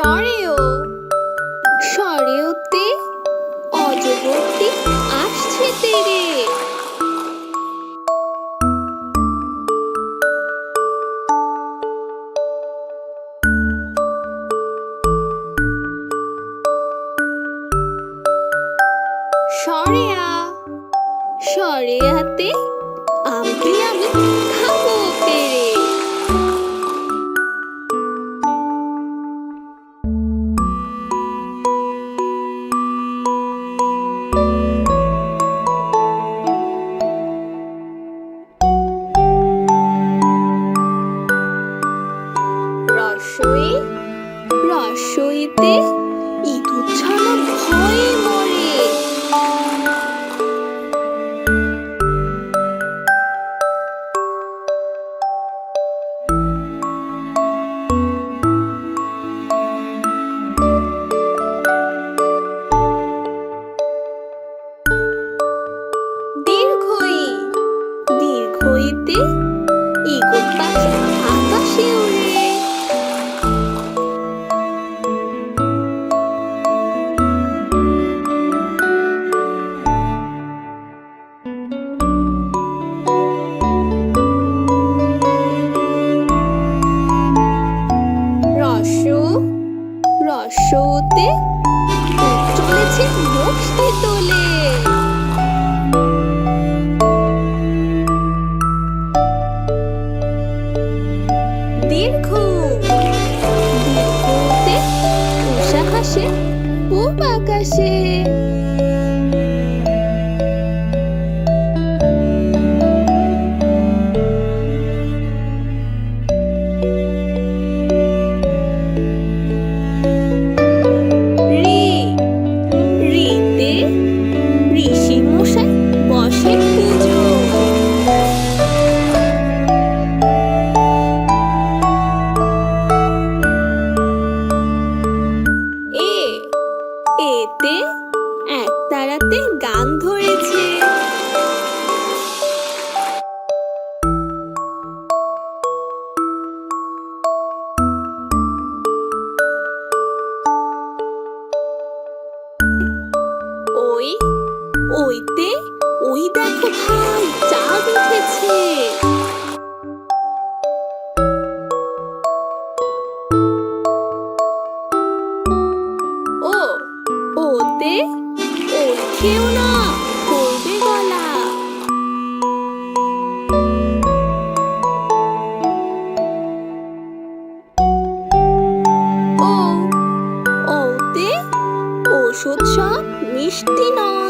সরেও। সরেওতে অজগরটি আসছে তেরে। সরেয়া। সরেয়াতে আমটি আমি রসইতে ইঁদুর ছানা ভয়ে মরে দীর্ঘই দীর্ঘইতে পাখি দীর্ঘ উষা হাসে পূব আকাশে। এতে এক তারাতে গান ধরেছে। ওই ওইতে ওই দেখো ভাই চাঁদ উঠেছে। ওতে ওঠেও না করবে গলা। ওতে ওষুধ সব মিষ্টি নয়।